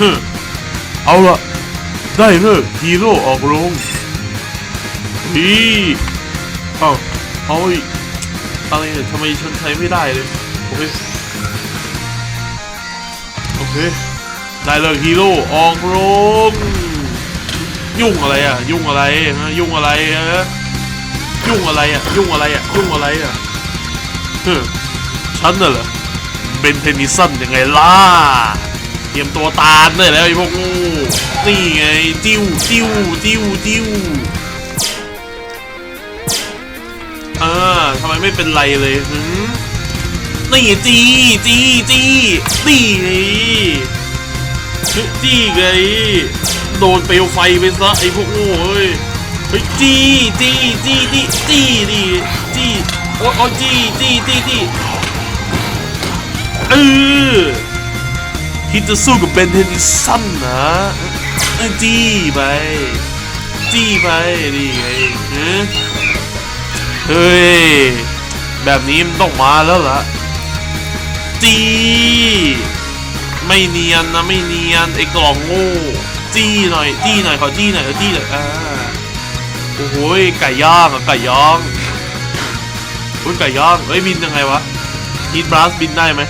ฮึเอาละได้เลิกฮีโร่ออกโรงฮีเอาเอาอีกอะไรเนี่ยทำไมฉันใช้ไม่ได้เลย โอเค โอเค ได้เลิกฮีโร่ออกโรงยุ่งอะไรอะ ยุ่งอะไรฮะยุ่งอะไรฮะยุ่งอะไรอะ ยุ่งอะไรอะ ยุ่งอะไรอะเฮ้อฉันน่ะเหรอเป็นเทนนิสันยังไงล่ะ เตรียมตัวตาดเลยแล้วไอ้พวกงูนี่ไงจิ้วจิ้วจิ้วจิ้วอ่าทำไมไม่เป็นไรเลยหืมนี่จีจีจีนี่ไงจี้ไงโดนเปลวไฟไปซะไอ้พวกโง่เอ้ยเฮ้ยจี้จี้จี้จี้จี้ดิจี้โอ้โอ้ยจี้จี้จี้จี้เออ คิดจะสู้กับเบนเทนนิสันนะจี้ไป จี้ไปนี่ไงเฮ้ย แบบนี้มันต้องมาแล้วล่ะ จี้ ไม่เนียนนะไม่เนียนไอ้กล่องโง่ จี้หน่อย จี้หน่อยขอจี้หน่อยขอจี้หน่อยอ่าโอ้โหไก่ย่างอะไก่ย่างโอ้ยไก่ย่างเอ้ยบินยังไงวะฮีทบลัสบินได้ไหม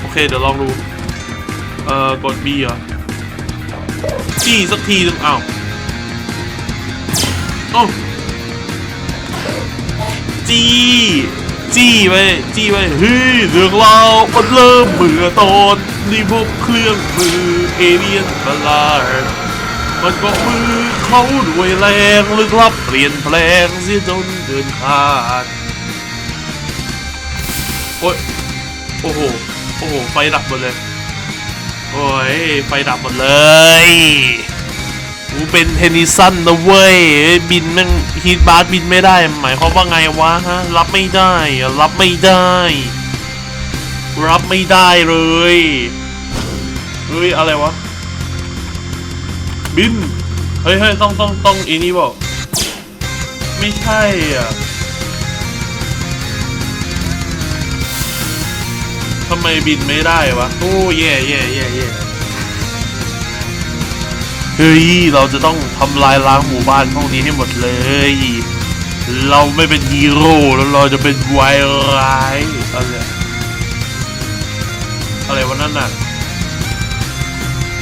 โอเคเดี๋ยวลองดู เอ่อกด B เหรอจี้สักทีนึงอ้าวเอ้จี้จี้ไปจี้ไปเฮ้ยเรื่องรามันเริ่มเมื่อตอนนี่พบเครื่องมือเอเลียนบลาดมันก็มือเขาด้วยแรงลึกลับเปลี่ยนแปลงเสียจนเกินคาดโอ้ยโอ้โห โอ้โห ไฟดับหมดเลย โอ้ยไฟดับหมดเลยกูเป็นเทนนิสันนะเว้ยบินแม่งฮีทบาสบินไม่ได้ หมายความว่าไงวะฮะรับไม่ได้ รับไม่ได้ รับไม่ได้เลยเฮ้ยอะไรวะบินเฮ้ยเฮ้ยต้องต้องต้องอีนี่บอกไม่ใช่อะำไมบินไม่ได้วะ โอ้แย่แย่แย่แย่เฮ้ย เราจะต้องทำลายล้างหมู่บ้านพวกนี้ให้หมดเลย เราไม่เป็นฮีโร่แล้วเราจะเป็นวายร้ายอะไรอะไรวะนั่นน่ะ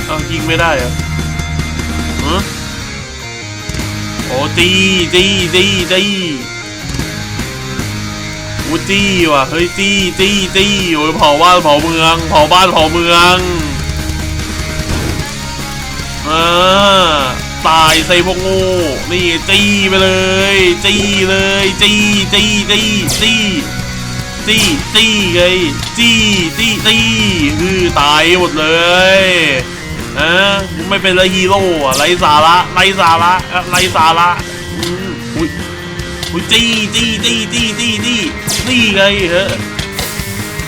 เอายิงไม่ได้เหรอฮะโอ้ตีตีตีตี วูจี้ว่ะเฮ้ยจี้จี้จี้โอ้ยเผาบ้านเผาเมืองเผาบ้านเผาเมืองอ่าตายใส่พวกโง่นี่จี้ไปเลยจี้เลยจี้จี้จี้จี้จี้จี้ไงจี้จี้จี้คือตายหมดเลยนะไม่เป็นเลยฮีโร่อะไรสาระไรสาระอะไรสาระอุ้ยอุ้ยจี้จี้จี้จี้จี้จี้จี้ ไงเฮ้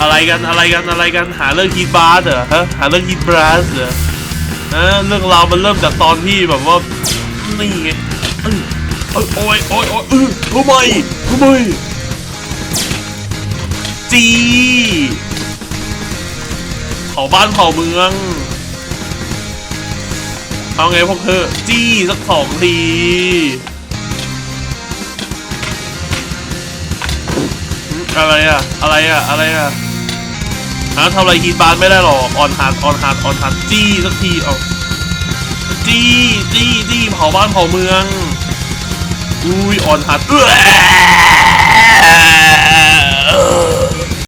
อะไรกันอะไรกันอะไรกันหาเรื่องฮีทบาร์เหรอฮะหาเรื่องฮีทบาร์เหรอฮะเรื่องราวมันเริ่มจากตอนที่แบบว่านี่ไงเออเออโอ้ยโอ้ยโอ้ยเออทำไมทำไมจี้เผาบ้านเผาเมืองเอาไงพวกเธอจี้สักสองที อะไรอะอะไรอะอะไรอะหาทำอะไรฮีบานไม่ได้หรอกออนฮาร์ดออนฮาร์ดออนฮาร์ดจี้สักทีเอาจี้จี้จี้เผาบ้านเผาเมือง อุ้ยออนฮาร์ด